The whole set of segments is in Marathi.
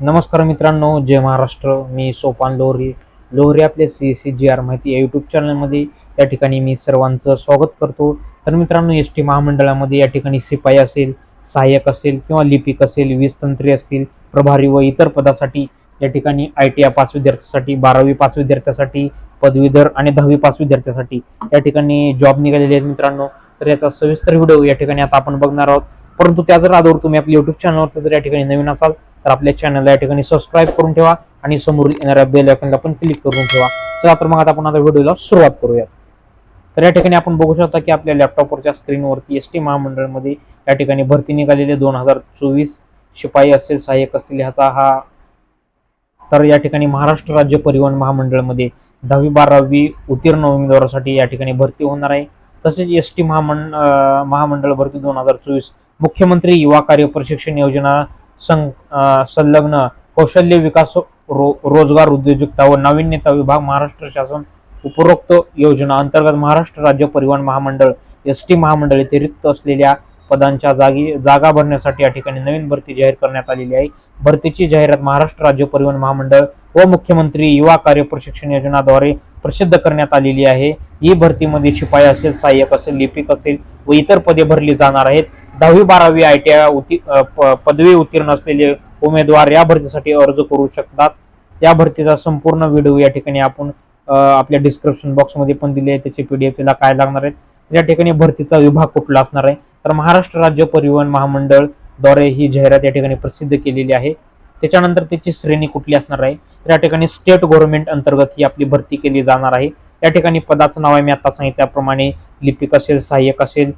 नमस्कार मित्रांनो जय महाराष्ट्र. मी सोपान लोहरी. लोहरी आपल्या सी सी जी आर माहिती या यूट्यूब चॅनलमध्ये या ठिकाणी मी सर्वांचं स्वागत करतो. तर मित्रांनो एस टी महामंडळामध्ये या ठिकाणी शिपाई असेल सहाय्यक असेल किंवा लिपिक असेल वीजतंत्री असतील प्रभारी व इतर पदासाठी या ठिकाणी आय टी आय पास विद्यार्थ्यासाठी बारावी पास विद्यार्थ्यासाठी पदवीधर आणि दहावी पास विद्यार्थ्यासाठी या ठिकाणी जॉब निघालेले आहेत मित्रांनो. तर याचा सविस्तर व्हिडिओ या ठिकाणी आता आपण बघणार आहोत. परंतु त्या जर आदर तुम्ही आपल्या यूट्यूब चॅनलवर जर या ठिकाणी नवीन असाल तर आपल्या चॅनलला या ठिकाणी सबस्क्राईब करून ठेवा आणि समोरील येणाऱ्या बेल आयकॉनला पण क्लिक करून ठेवा. चला तर मग आता आपण आता व्हिडिओला सुरुवात करूया तर या ठिकाणी आपण बघू शकता की आपल्या लॅपटॉपवरच्या स्क्रीनवरती एस टी महामंडळमध्ये या ठिकाणी भरती निघालेली दोन हजार चोवीस. शिपाई असेल सहाय्यक असतील ह्याचा हा. तर या ठिकाणी महाराष्ट्र राज्य परिवहन महामंडळमध्ये दहावी बारावी उत्तीर्ण उमेदवारासाठी या ठिकाणी भरती होणार आहे. तसेच एस टी महामंड महामंडळ भरती दोन हजार चोवीस. मुख्यमंत्री युवा कार्य प्रशिक्षण योजना संलग्न कौशल्य विकास रो रोजगार उद्योजकता व नाविन्यता विभाग महाराष्ट्र शासन उपरोक्त योजना अंतर्गत महाराष्ट्र राज्य परिवहन महामंडळ एस टी महामंडळ येथे रिक्त असलेल्या पदांच्या जागी जागा भरण्यासाठी या ठिकाणी नवीन भरती जाहीर करण्यात आलेली आहे. भरतीची जाहिरात महाराष्ट्र राज्य परिवहन महामंडळ व मुख्यमंत्री युवा कार्य प्रशिक्षण योजनाद्वारे प्रसिद्ध करण्यात आलेली आहे. ही भरतीमध्ये शिपाई असेल सहाय्यक असेल लिपिक असेल व इतर पदे भरली जाणार आहेत. दहावी बारावी आय टी आय पदवी उत्तीर्ण असलेले उमेदवार या भरतीसाठी अर्ज करू शकतात. या भरतीचा संपूर्ण व्हिडिओ या ठिकाणी आपण आपल्या डिस्क्रिप्शन बॉक्समध्ये पण दिले आहे त्याचे पीडीएफ तिला काय लागणार आहेत या ठिकाणी भरतीचा विभाग कुठला असणार आहे? तर महाराष्ट्र राज्य परिवहन महामंडळद्वारे ही जाहिरात या ठिकाणी प्रसिद्ध केलेली आहे. त्याच्यानंतर त्याची श्रेणी कुठली असणार आहे? तर या ठिकाणी स्टेट गव्हर्नमेंट अंतर्गत ही आपली भरती केली जाणार आहे. या ठिकाणी पदाचं नाव आहे मी आता सांगितल्याप्रमाणे लिपिक असेल सहाय्यक असेल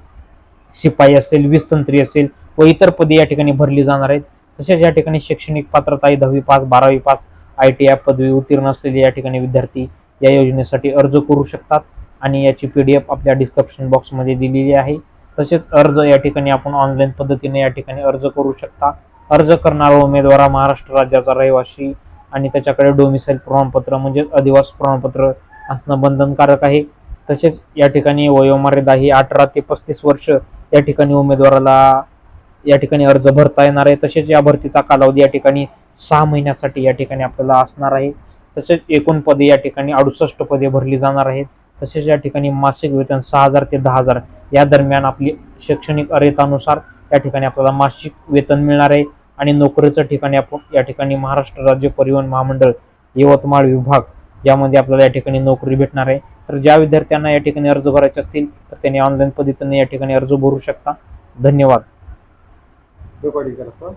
शिपाई असेल वीस तंत्री असेल व इतर पदे या ठिकाणी भरली जाणार आहेत. तसेच या ठिकाणी शैक्षणिक पात्रता आहे दहावी पास बारावी पास आय टी आय पदवी उत्तीर्ण असलेले या ठिकाणी विद्यार्थी या योजनेसाठी अर्ज करू शकतात आणि याची पी डी एफ आपल्या डिस्क्रिप्शन बॉक्समध्ये दिलेली आहे. तसेच अर्ज या ठिकाणी आपण ऑनलाईन पद्धतीने या ठिकाणी अर्ज करू शकता. अर्ज करणारा उमेदवार हा महाराष्ट्र राज्याचा रहिवासी आणि त्याच्याकडे डोमिसाईल प्रमाणपत्र म्हणजेच अधिवास प्रमाणपत्र असणं बंधनकारक आहे. तसेच या ठिकाणी वयोमर्यादा ही अठरा ते पस्तीस वर्ष या ठिकाणी उमेदवाराला या ठिकाणी अर्ज भरता येणार आहे. तसेच या भरतीचा कालावधी या ठिकाणी सहा महिन्यासाठी या ठिकाणी आपल्याला असणार आहे. तसेच एकूण पदे या ठिकाणी अडुसष्ट पदे भरली जाणार आहेत. तसेच या ठिकाणी मासिक वेतन सहा हजार ते दहा हजार या दरम्यान आपली शैक्षणिक अर्हतानुसार या ठिकाणी आपल्याला मासिक वेतन मिळणार आहे. आणि नोकरीचं ठिकाणी आपण या ठिकाणी महाराष्ट्र राज्य परिवहन महामंडळ यवतमाळ विभाग यामध्ये आपल्याला या ठिकाणी नोकरी भेटणार आहे. तर ज्या विद्यार्थ्यांना या ठिकाणी अर्ज भरायचे असतील तर त्यांनी ऑनलाईन पद्धतीने या ठिकाणी अर्ज भरू शकता. धन्यवाद. रेकॉर्डिंग करा सर